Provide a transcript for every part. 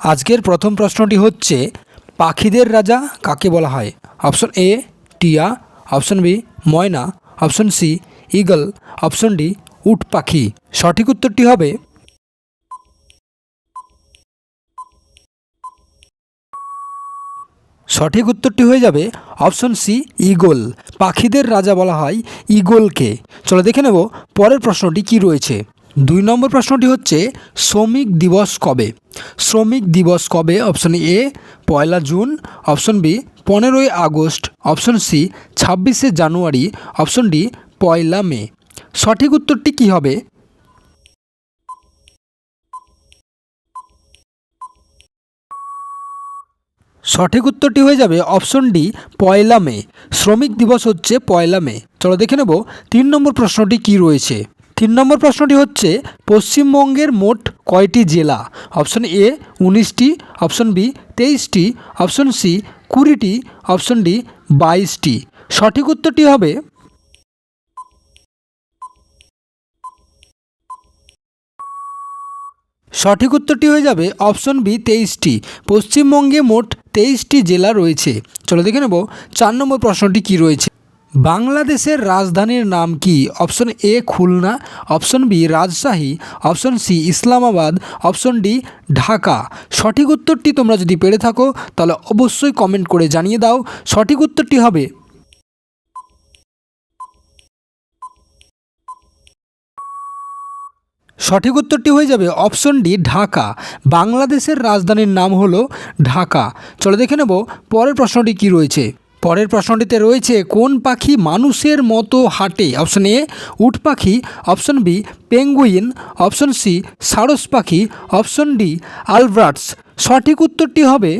আজকের প্রথম প্রশ্নটি হচ্ছে, পাখিদের রাজা কাকে বলা হয়? অপশন এ, টিয়া। অপশন বি, ময়না। Option C eagle option D, উট পাখি। সঠিক উত্তরটি হবে সঠিক উত্তরটি হয়ে যাবে অপশন সি ইগল পাখিদের রাজা বলা হয় ইগলকে চলো দেখে নেব পরের প্রশ্নটি কি রয়েছে। দুই নম্বর প্রশ্নটি হচ্ছে, শ্রমিক দিবস কবে? শ্রমিক দিবস কবে? অপশন এ, পয়লা জুন। অপশন বি, পনেরোই আগস্ট। অপশন সি, ছাব্বিশে জানুয়ারি। অপশন ডি, পয়লা মে। সঠিক উত্তরটি কি হবে? সঠিক উত্তরটি হয়ে যাবে অপশন ডি, পয়লা মে। শ্রমিক দিবস হচ্ছে পয়লা মে। চলো দেখে নেব, তিন নম্বর প্রশ্নটি কি রয়েছে? তিন নম্বর প্রশ্নটি হচ্ছে, পশ্চিমবঙ্গের মোট কয়টি জেলা? অপশন এ, উনিশটি, অপশন বি, তেইশটি, অপশন সি, কুড়িটি, অপশন ডি, বাইশটি। সঠিক উত্তরটি হবে সঠিক উত্তরটি হয়ে যাবে অপশন বি, তেইশটি। পশ্চিমবঙ্গে মোট তেইশটি জেলা রয়েছে। চলো দেখে নেব, চার নম্বর প্রশ্নটি কি রয়েছে? বাংলাদেশের রাজধানীর নাম কি? Option A Khulna, option B Rajshahi, option C Islamabad, option D Dhaka. সঠিক উত্তরটি তোমরা যদি পেরে থাকো, তাহলে অবশ্যই কমেন্ট করে জানিয়ে দাও, সঠিক উত্তরটি হবে। সঠিক উত্তরটি হয়ে যাবে অপশন ডি ঢাকা। বাংলাদেশের রাজধানীর নাম হলো ঢাকা। চলো দেখে নেব, পরের প্রশ্নটি কি রয়েছে। পরের প্রশ্নটিতে রয়েছে, কোন পাখি মানুষের মতো হাঁটে? অপশন এ, উট পাখি। Option B, penguin. Option C, সারস পাখি। Option D, albatross. সঠিক উত্তরটি হবে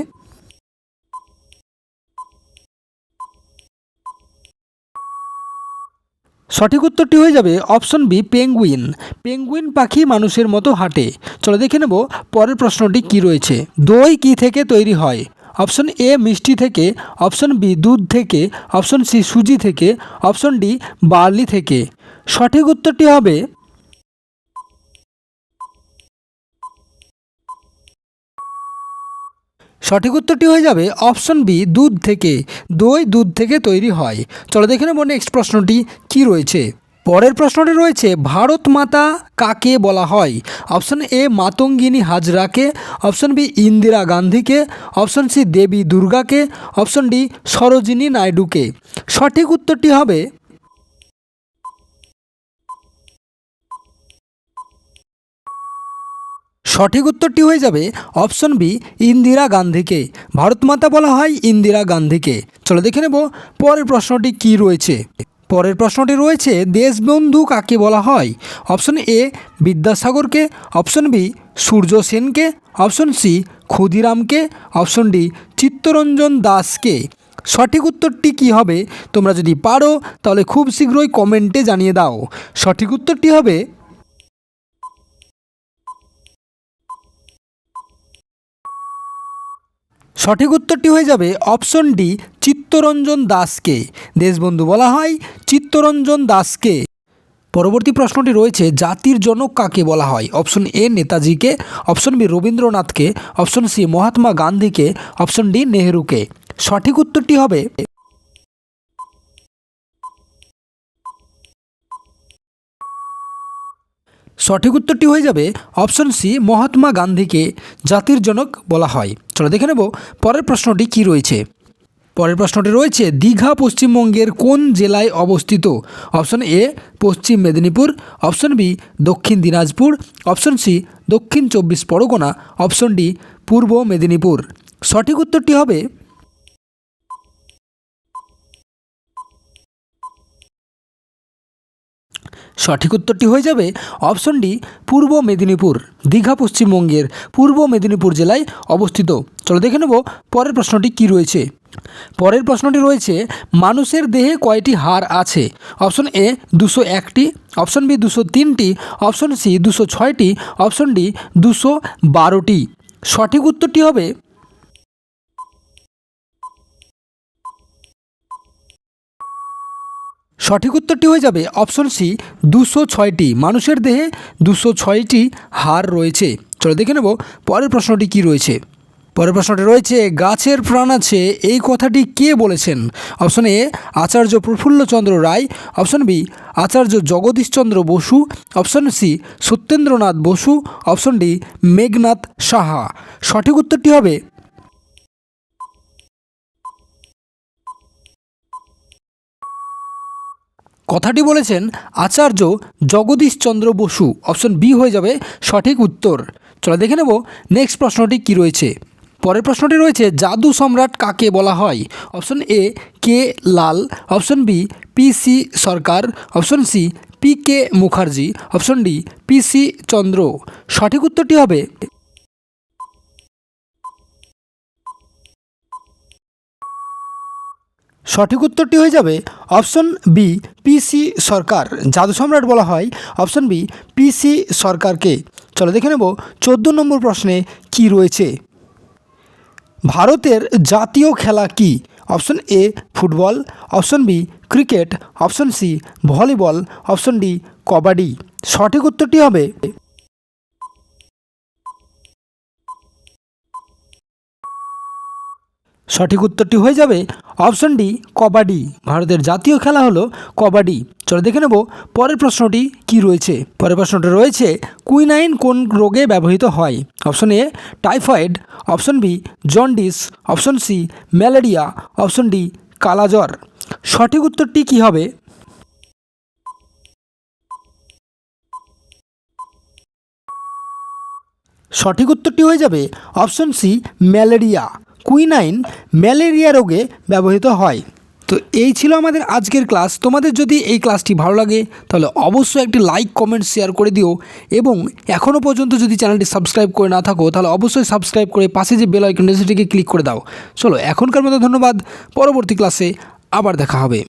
সঠিক উত্তরটি হয়ে যাবে অপশন বি, পেঙ্গুইন। পেঙ্গুইন পাখি মানুষের মতো হাঁটে। চলো দেখে নেব পরের প্রশ্নটি কি রয়েছে। দই কি থেকে তৈরি হয়? অপশন এ মিষ্টি থেকে, অপশন বি দুধ থেকে, অপশন সি সুজি থেকে, অপশন ডি বার্লি থেকে। সঠিক উত্তরটি হবে সঠিক উত্তরটি হয়ে যাবে অপশন বি দুধ থেকে, দই দুধ থেকে তৈরি হয়। চলো দেখে নেব নেক্সট প্রশ্নটি কি রয়েছে। পরের প্রশ্নটি রয়েছে, ভারত মাতা কাকে বলা হয়? অপশন এ, মাতঙ্গিনী হাজরাকে। অপশন বি, ইন্দিরা গান্ধীকে। অপশন সি, দেবী দুর্গাকে। অপশন ডি, সরোজিনী নাইডুকে। সঠিক উত্তরটি হবে সঠিক উত্তরটি হয়ে যাবে অপশন বি, ইন্দিরা গান্ধীকে। ভারতমাতা বলা হয় ইন্দিরা গান্ধীকে। চলো দেখে নেব পরের প্রশ্নটি কি রয়েছে। পরের প্রশ্নটি রয়েছে, দেশবন্ধু কাকে বলা হয়? অপশন এ বিদ্যাসাগরকে, অপশন বি সূর্য সেনকে, অপশন সি ক্ষুদিরামকে, অপশন ডি চিত্তরঞ্জন দাসকে। সঠিক উত্তরটি কি হবে? তোমরা যদি পারো, তাহলে খুব শীঘ্রই কমেন্টে জানিয়ে দাও। সঠিক উত্তরটি হবে সঠিক উত্তরটি হয়ে যাবে অপশন ডি চিত্তরঞ্জন দাসকে। দেশবন্ধু বলা হয় চিত্তরঞ্জন দাসকে। পরবর্তী প্রশ্নটি রয়েছে, জাতির জনক কাকে বলা হয়? অপশন এ, নেতাজিকে। অপশন বি, রবীন্দ্রনাথকে। অপশন সি, মহাত্মা গান্ধীকে। অপশন ডি, নেহেরুকে। সঠিক উত্তরটি হবে সঠিক উত্তরটি হয়ে যাবে অপশন সি, মহাত্মা গান্ধীকে। জাতির জনক বলা হয়। চলো দেখে নেব, পরের প্রশ্নটি কি রয়েছে? পরের প্রশ্নটি রয়েছে, দীঘা পশ্চিমবঙ্গের কোন জেলায় অবস্থিত? Option A, Paschim Medinipur. Option B, দক্ষিণ দিনাজপুর। অপশন সি, দক্ষিণ চব্বিশ পরগনা। অপশন ডি, পূর্ব মেদিনীপুর। সঠিক উত্তরটি হবে সঠিক উত্তরটি হয়ে যাবে অপশন ডি, পূর্ব মেদিনীপুর। দীঘা পশ্চিমবঙ্গের পূর্ব মেদিনীপুর জেলায় অবস্থিত। চলো দেখে নেব পরের প্রশ্নটি কি রয়েছে। পরের প্রশ্নটি রয়েছে, মানুষের দেহে কয়টি হাড় আছে? অপশন এ, দুশো একটি। অপশন বি, দুশো তিনটি। অপশন সি, দুশো ছয়টি। অপশন ডি, দুশো বারোটি। সঠিক উত্তরটি হবে সঠিক উত্তরটি হয়ে যাবে অপশন সি, দুশো ছয়টি। মানুষের দেহে দুশো ছয়টি হাড় রয়েছে। চলো দেখে নেব পরের প্রশ্নটি কি রয়েছে। পরের প্রশ্নটি রয়েছে, গাছের প্রাণ আছে, এই কথাটি কে বলেছেন? Option A, Acharya Prafullachandra Ray. Option B, Acharya Jagadishchandra Basu. Option C, Satyendranath Basu. Option D, Meghnad Saha. সঠিক উত্তরটি হবে কথাটি বলেছেন আচার্য জগদীশচন্দ্র বসু। অপশন বি হয়ে যাবে সঠিক উত্তর। চলো দেখে নেব নেক্সট প্রশ্নটি কি রয়েছে। পরের প্রশ্নটি রয়েছে, জাদু সম্রাট কাকে বলা হয়? Option A, K Lal. Option B, P C Sarkar. Option C, P K Mukherjee. Option D, P C Chandra. সঠিক উত্তরটি হবে সঠিক উত্তরটি হয়ে যাবে অপশন বি পিসি সরকার। জাদু সম্রাট বলা হয়। অপশন বি পিসি সরকারকে। চলো দেখে নেব চোদ্দ নম্বর প্রশ্নে কি রয়েছে। ভারতের জাতীয় খেলা কি? Option A, football. Option B, cricket. Option C, volleyball. Option D, kabaddi. সঠিক উত্তরটি হবে সঠিক উত্তরটি হয়ে যাবে অপশন ডি কবাডি। ভারতের জাতীয় খেলা হলো কবাডি। চলো দেখে নেব পরের প্রশ্নটি কি রয়েছে। পরের প্রশ্নটি রয়েছে, কুইনাইন কোন রোগে ব্যবহৃত হয়? Option A, typhoid. Option B, jaundice. Option C, malaria. Option D, কালাজ্বর। সঠিক উত্তরটি কি হবে? সঠিক উত্তরটি হয়ে যাবে option C, malaria. Quinine malaria রোগে ব্যবহৃত হয়। তো এই ছিল আমাদের আজকের ক্লাস। তোমাদের যদি এই ক্লাসটি ভালো লাগে, তাহলে অবশ্যই একটি লাইক, কমেন্ট, শেয়ার করে দিও। এবং এখনও পর্যন্ত যদি চ্যানেলটি সাবস্ক্রাইব করে না থাকো, তাহলে অবশ্যই সাবস্ক্রাইব করে পাশে যে বেল আইকন সেটিকে ক্লিক করে দাও। চলো, এখনকার মতো ধন্যবাদ। পরবর্তী ক্লাসে আবার দেখা হবে।